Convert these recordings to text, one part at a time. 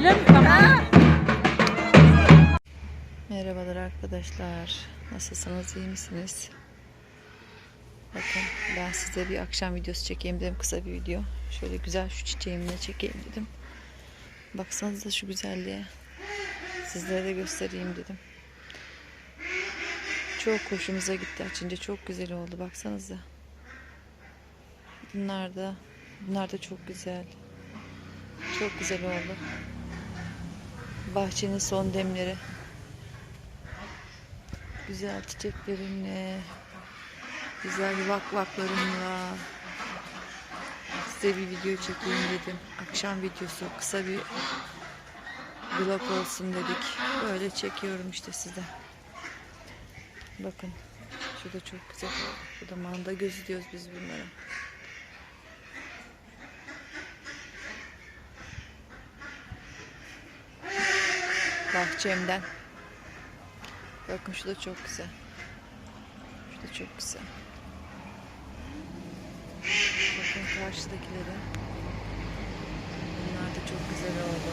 mi? Tamam. Merhabalar arkadaşlar. Nasılsınız? iyi misiniz? Bakın ben size bir akşam videosu çekeyim dedim. Kısa bir video. Şöyle güzel şu çiçeğimle çekeyim dedim. Baksanıza şu güzelliğe. Sizlere de göstereyim dedim. Çok hoşumuza gitti açınca. Çok güzel oldu. Baksanıza. Bunlar da bunlar da çok güzel. Çok güzel oldu. Bahçenin son demleri. Güzel çiçeklerimle, güzel vakvaklarımla size bir video çekeyim dedim. Akşam videosu, kısa bir vlog olsun dedik. Böyle çekiyorum işte size. Bakın, şu da çok güzel. Bu da manda gözü diyoruz biz bunlara. Bahçemden. Bakın şu da çok güzel. Şu da çok güzel. Bakın karşıdakileri. Bunlar da çok güzel oldu.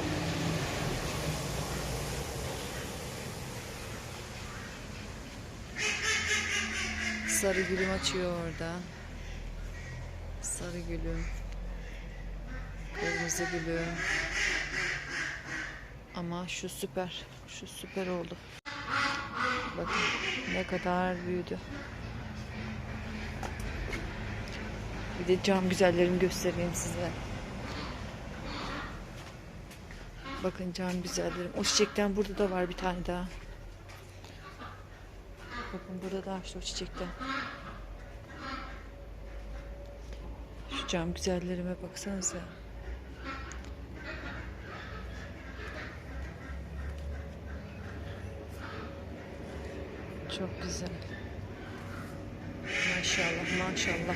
Sarı gülüm açıyor orada. Sarı gülüm. Kırmızı gülüm. Ama şu süper. Şu süper oldu. Bakın ne kadar büyüdü. Bir de cam güzellerini göstereyim size. Bakın cam güzellerim. O çiçekten burada da var bir tane daha. Bakın burada da açtı o çiçekten. Şu cam güzellerime baksanıza. Çok güzel. Maşallah maşallah.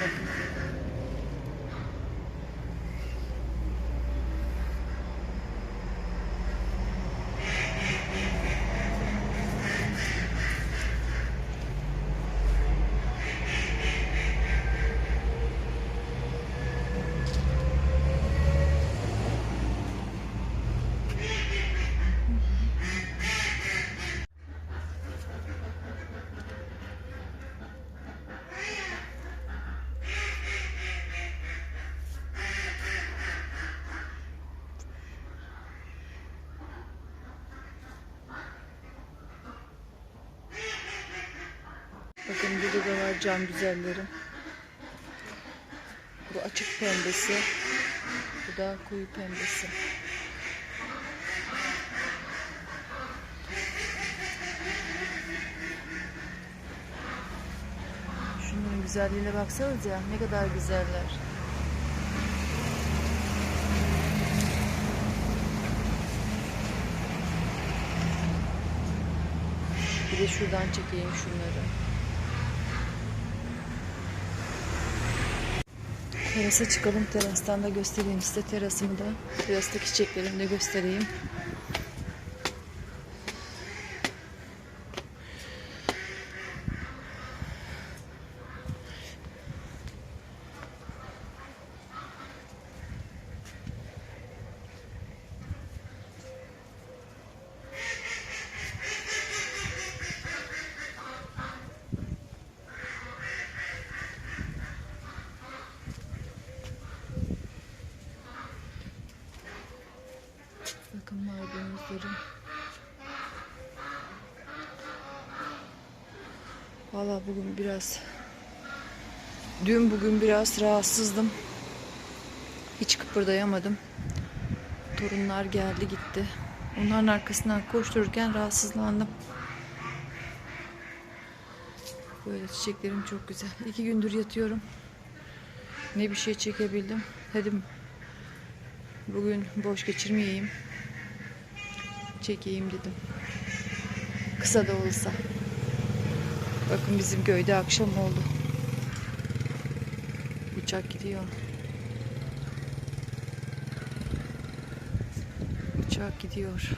Bakın. Bakın burada da var cam güzellerim. Bu açık pembesi. Bu da koyu pembesi. Şunların güzelliğine baksanız ya ne kadar güzeller. Bir de şuradan çekeyim şunları. Terasa çıkalım. Terastan da göstereyim size terasımı da. Terastaki çiçeklerimi de göstereyim. istiyorum. Valla bugün biraz dün bugün biraz rahatsızdım. Hiç kıpırdayamadım. Torunlar geldi gitti. Onların arkasından koştururken rahatsızlandım. Böyle çiçeklerim çok güzel. İki gündür yatıyorum. Ne bir şey çekebildim. Dedim bugün boş geçirmeyeyim. Çekeyim dedim. Kısa da olsa. Bakın bizim köyde akşam oldu. Uçak gidiyor. Uçak gidiyor.